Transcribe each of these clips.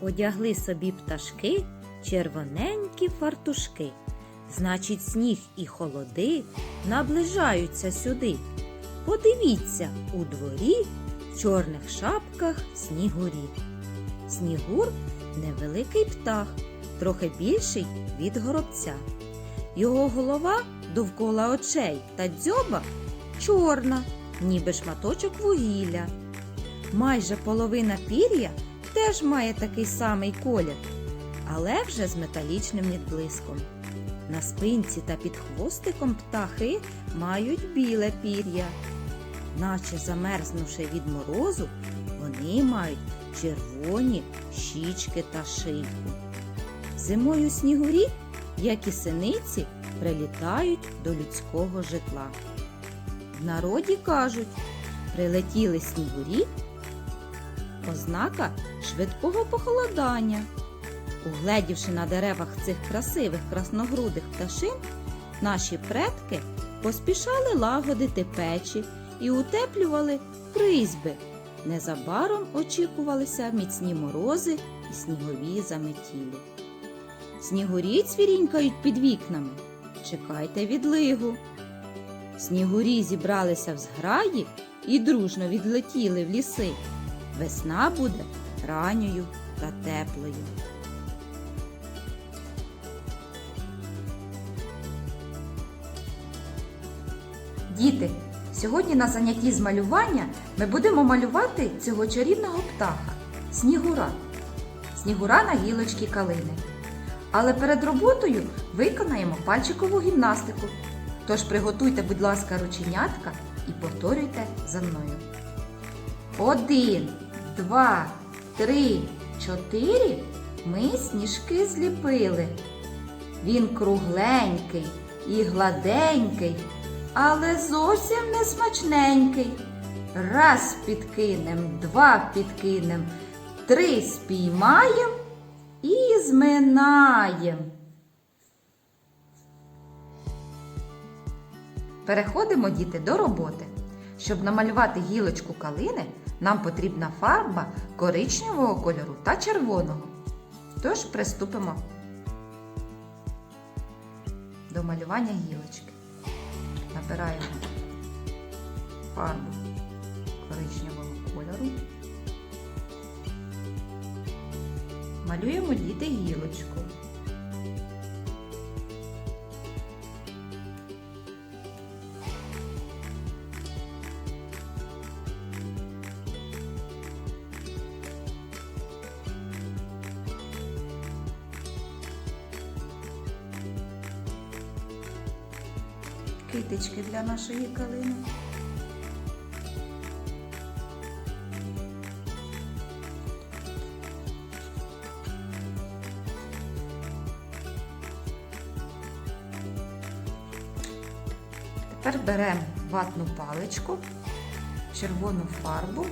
Одягли собі пташки червоненькі фартушки. Значить, сніг і холоди наближаються сюди. Подивіться, у дворі в чорних шапках снігурі. Снігур невеликий птах, трохи більший від горобця. Його голова довкола очей та дзьоба чорна, ніби шматочок вугілля. Майже половина пір'я теж має такий самий колір, але вже з металічним відблиском. На спинці та під хвостиком птахи мають біле пір'я. Наче замерзнувши від морозу, вони мають червоні щічки та шийку. Зимою снігурі, як і синиці, прилітають до людського житла. В народі кажуть, прилетіли снігурі ознака швидкого похолодання. Угледівши на деревах цих красивих красногрудих пташин, наші предки поспішали лагодити печі і утеплювали призьби. Незабаром очікувалися міцні морози і снігові заметілі. Снігурі цвірінькають під вікнами. Чекайте відлигу. Снігурі зібралися в зграї і дружно відлетіли в ліси. Весна буде ранньою та теплою. Діти, сьогодні на занятті з малювання ми будемо малювати цього чарівного птаха снігура. Снігура на гілочці калини. Але перед роботою виконаємо пальчикову гімнастику. Тож приготуйте, будь ласка, рученятка і повторюйте за мною. Один, два, три, чотири. Ми сніжки зліпили. Він кругленький і гладенький, але зовсім не смачненький. Раз підкинем, два підкинем, три спіймаєм і зминаєм. Переходимо, діти, до роботи. Щоб намалювати гілочку калини, нам потрібна фарба коричневого кольору та червоного. Тож приступимо до малювання гілочки. Набираємо фарбу коричневого кольору. Малюємо діти гілочку. Китички для нашої калини. Тепер беремо ватну паличку, червону фарбу.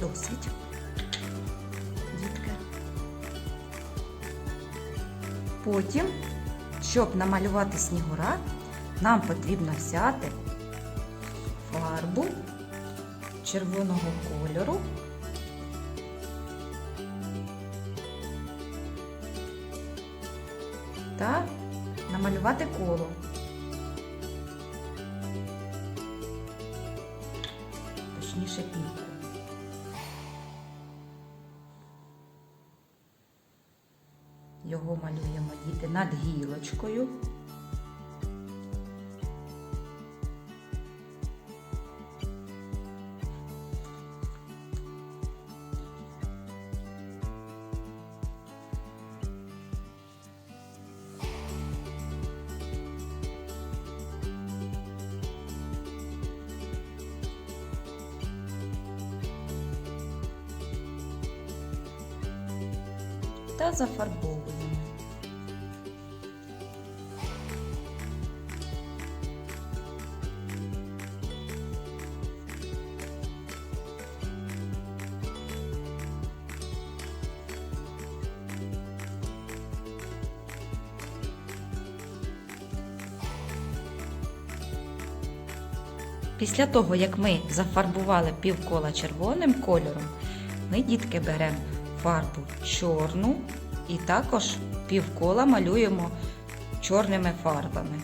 Досить. Дітки. Потім, щоб намалювати снігура, нам потрібно взяти фарбу червоного кольору. Та намалювати коло. Точніше півку. Його малюємо діти над гілочкою. Та зафарбовуємо. Після того, як ми зафарбували півкола червоним кольором, ми, дітки, беремо фарбу чорну і також півкола малюємо чорними фарбами.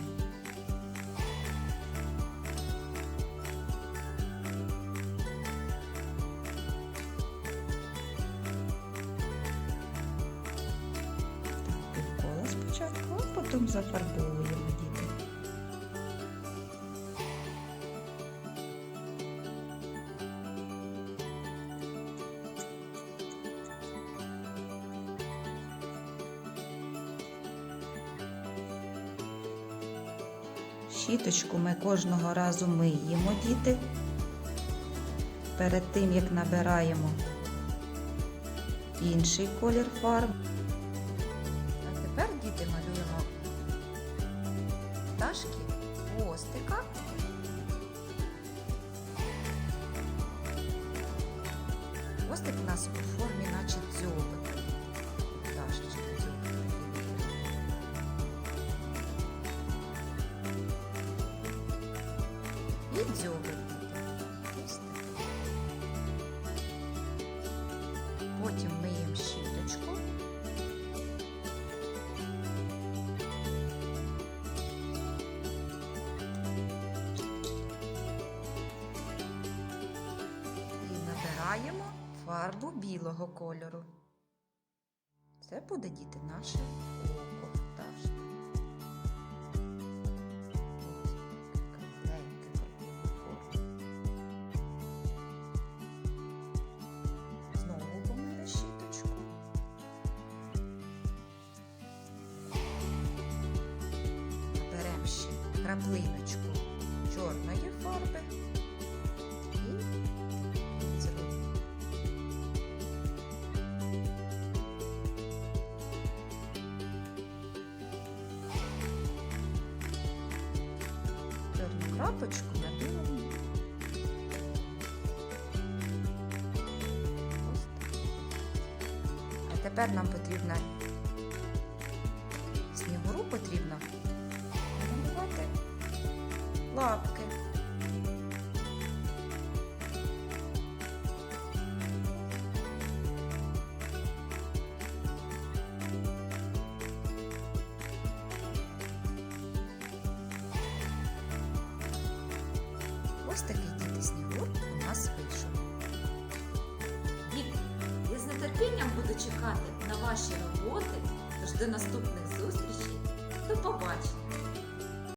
Півкола спочатку, а потім зафарбовуємо Щіточку ми кожного разу миємо, діти. Перед тим, як набираємо інший колір фарб. А тепер діти малюємо пташки хвостика. Хвостик у нас у формі, наче дзьобик. Потім миємо щіточку. і набираємо фарбу білого кольору. Це буде діти наше краплиночку чорної фарби і цілуємо. Чорну крапочку на. А тепер нам потрібно лапки. Ось такий діти снігур у нас вийшов. Діти, я з нетерпінням буду чекати на ваші роботи. Тож до наступних зустрічей. До побачення!